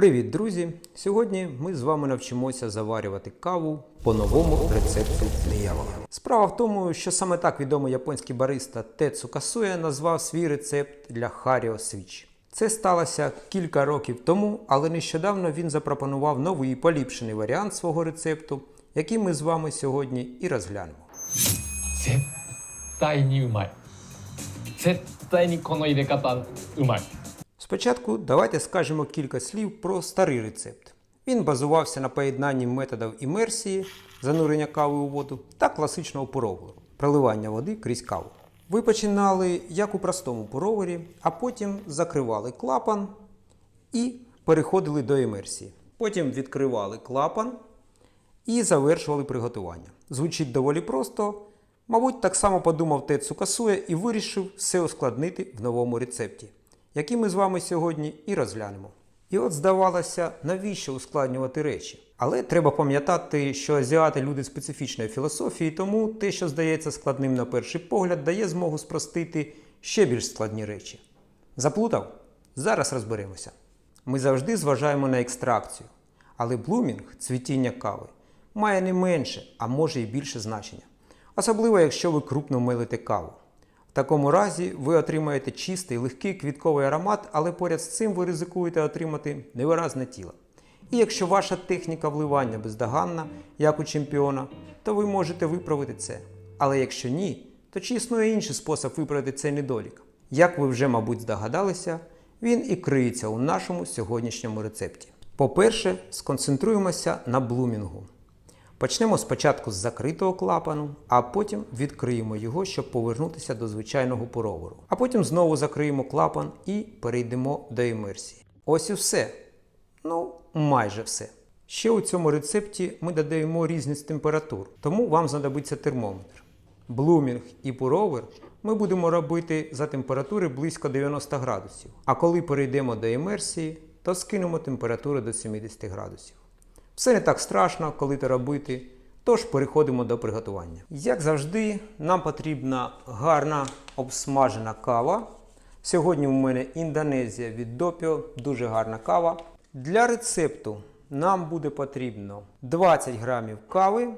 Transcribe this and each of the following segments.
Привіт, друзі! Сьогодні ми з вами навчимося заварювати каву по новому рецепту Міява. Справа в тому, що саме так відомий японський бариста Тецу Касуя назвав свій рецепт для Харіо Свіч. Це сталося кілька років тому, але нещодавно він запропонував новий поліпшений варіант свого рецепту, який ми з вами сьогодні і розглянемо. 絶対にうまい絶対にこの入れ方うまい Спочатку давайте скажемо кілька слів про старий рецепт. Він базувався на поєднанні методів імерсії, занурення кави у воду та класичного пуровару проливання води крізь каву. Ви починали як у простому пуроварі, а потім закривали клапан і переходили до імерсії. Потім відкривали клапан і завершували приготування. Звучить доволі просто. Мабуть, так само подумав Тецу Касуя і вирішив все ускладнити в новому рецепті, який ми з вами сьогодні і розглянемо. І от здавалося, навіщо ускладнювати речі? Але треба пам'ятати, що азіати люди специфічної філософії, тому те, що здається складним на перший погляд, дає змогу спростити ще більш складні речі. Заплутав? Зараз розберемося. Ми завжди зважаємо на екстракцію, але блумінг, цвітіння кави, має не менше, а може і більше значення. Особливо, якщо ви крупно милите каву. В такому разі ви отримаєте чистий, легкий квітковий аромат, але поряд з цим ви ризикуєте отримати невиразне тіло. І якщо ваша техніка вливання бездоганна, як у чемпіона, то ви можете виправити це. Але якщо ні, то чи існує інший спосіб виправити цей недолік? Як ви вже, мабуть, здогадалися, він і криється у нашому сьогоднішньому рецепті. По-перше, сконцентруємося на блумінгу. Почнемо спочатку з закритого клапану, а потім відкриємо його, щоб повернутися до звичайного пуровару. А потім знову закриємо клапан і перейдемо до імерсії. Ось і все. Ну, майже все. Ще у цьому рецепті ми додаємо різність температур, тому вам знадобиться термометр. Блумінг і пуровер ми будемо робити за температури близько 90 градусів. А коли перейдемо до імерсії, то скинемо температуру до 70 градусів. Все не так страшно, коли це робити, тож переходимо до приготування. Як завжди, нам потрібна гарна обсмажена кава. Сьогодні у мене Індонезія від Допіо, дуже гарна кава. Для рецепту нам буде потрібно 20 грамів кави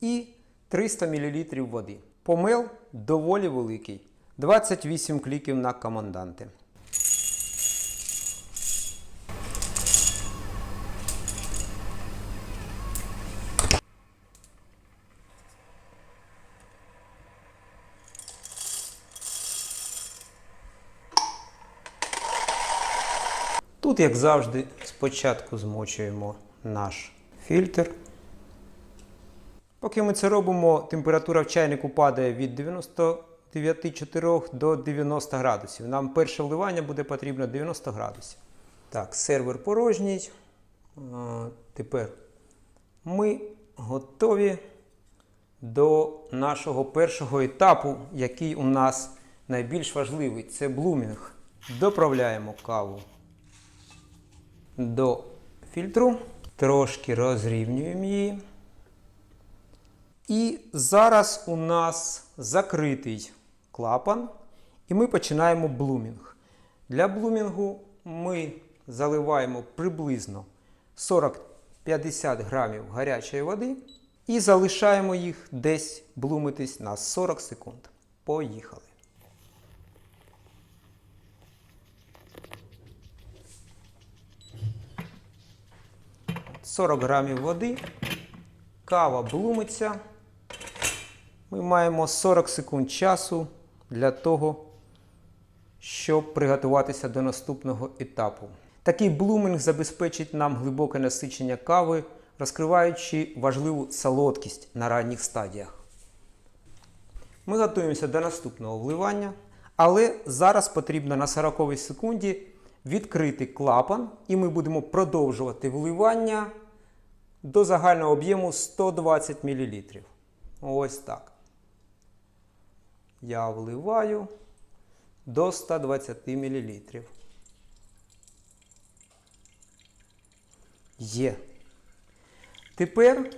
і 300 мл води. Помел доволі великий. 28 кліків на команданти. Тут, як завжди, спочатку змочуємо наш фільтр. Поки ми це робимо, температура в чайнику падає від 99,4 до 90 градусів. Нам перше вливання буде потрібно 90 градусів. Так, сервер порожній. Тепер ми готові до нашого першого етапу, який у нас найбільш важливий це блумінг. Доправляємо каву до фільтру, трошки розрівнюємо її. І зараз у нас закритий клапан, і ми починаємо блумінг. Для блумінгу ми заливаємо приблизно 40-50 грамів гарячої води і залишаємо їх десь блумитись на 40 секунд. Поїхали. 40 грамів води, кава блумиться. Ми маємо 40 секунд часу для того, щоб приготуватися до наступного етапу. Такий блуминг забезпечить нам глибоке насичення кави, розкриваючи важливу солодкість на ранніх стадіях. Ми готуємося до наступного вливання, але зараз потрібно на 40 секунді відкрити клапан, і ми будемо продовжувати вливання до загального об'єму 120 мл. Ось так. Я вливаю до 120 мл. Є. Тепер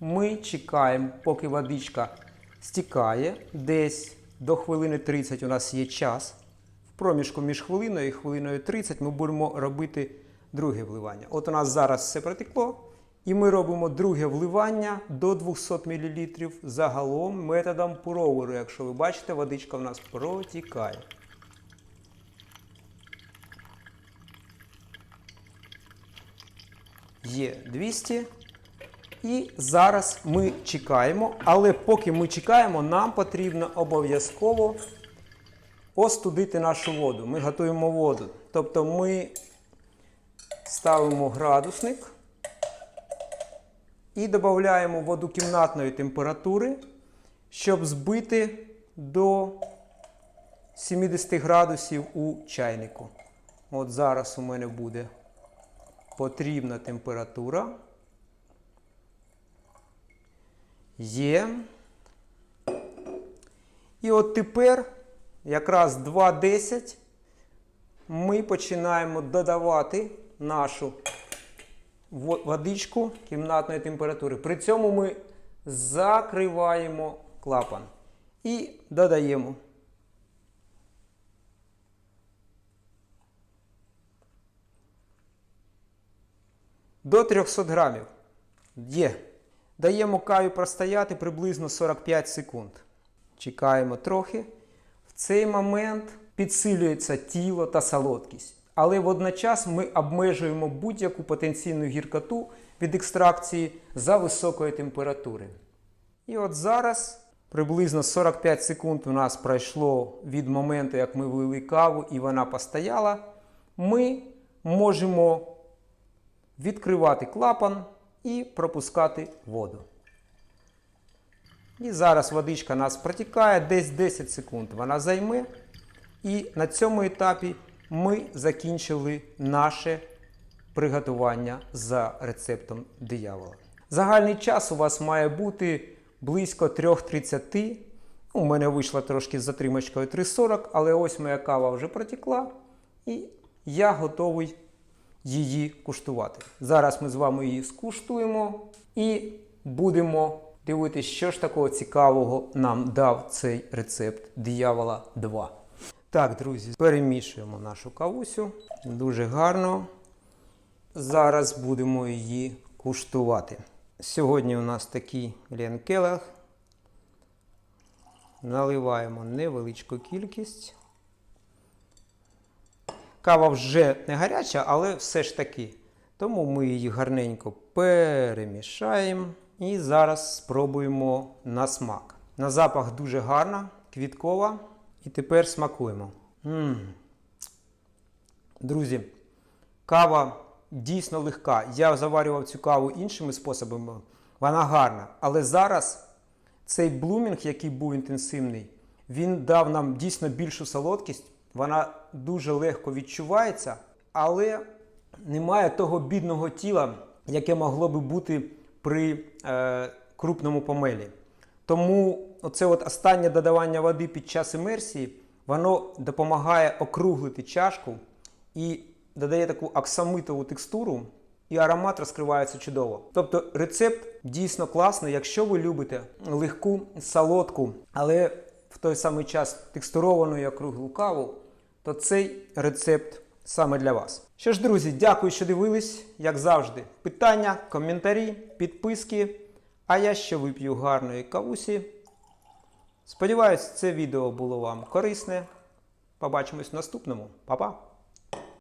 ми чекаємо, поки водичка стікає. Десь до хвилини 30 у нас є час. В проміжку між хвилиною і хвилиною 30 ми будемо робити друге вливання. От у нас зараз все протекло. І ми робимо друге вливання до 200 мл загалом методом пуроверу. Якщо ви бачите, водичка у нас протікає. Є 200. І зараз ми чекаємо, але поки ми чекаємо, нам потрібно обов'язково остудити нашу воду. Ми готуємо воду. Тобто ми ставимо градусник і додаємо воду кімнатної температури, щоб збити до 70 градусів у чайнику. От зараз у мене буде потрібна температура. Є. І от тепер, якраз 2.10, ми починаємо додавати нашу водичку кімнатної температури. При цьому ми закриваємо клапан і додаємо. До 300 грамів. Є. Даємо каві простояти приблизно 45 секунд. Чекаємо трохи. В цей момент підсилюється тіло та солодкість. Але водночас ми обмежуємо будь-яку потенційну гіркоту від екстракції за високої температури. І от зараз приблизно 45 секунд у нас пройшло від моменту, як ми влили каву і вона постояла. Ми можемо відкривати клапан і пропускати воду. І зараз водичка нас протікає десь 10 секунд. Вона займе. І на цьому етапі ми закінчили наше приготування за рецептом диявола. Загальний час у вас має бути близько 3.30. У мене вийшла трошки з затримочкою 3.40, але ось моя кава вже протекла. І я готовий її куштувати. Зараз ми з вами її скуштуємо і будемо дивитися, що ж такого цікавого нам дав цей рецепт диявола 2. Так, друзі, перемішуємо нашу кавусю дуже гарно. Зараз будемо її куштувати. Сьогодні у нас такий ленкелах. Наливаємо невеличку кількість. Кава вже не гаряча, але все ж таки. Тому ми її гарненько перемішаємо і зараз спробуємо на смак. На запах дуже гарна, квіткова. І тепер смакуємо. м Друзі, кава дійсно легка. Я заварював цю каву іншими способами. Вона гарна. Але зараз цей блумінг, який був інтенсивний, він дав нам дійсно більшу солодкість. Вона дуже легко відчувається, але немає того бідного тіла, яке могло би бути при е, крупному помелі. Тому оце от останнє додавання води під час імерсії, воно допомагає округлити чашку і додає таку оксамитову текстуру, і аромат розкривається чудово. Тобто рецепт дійсно класний, якщо ви любите легку, солодку, але в той самий час текстуровану і округлу каву, то цей рецепт саме для вас. Що ж, друзі, дякую, що дивились. Як завжди, питання, коментарі, підписки. А я ще вип'ю гарної кавусі. Сподіваюсь, це відео було вам корисне. Побачимось в наступному. Па-па!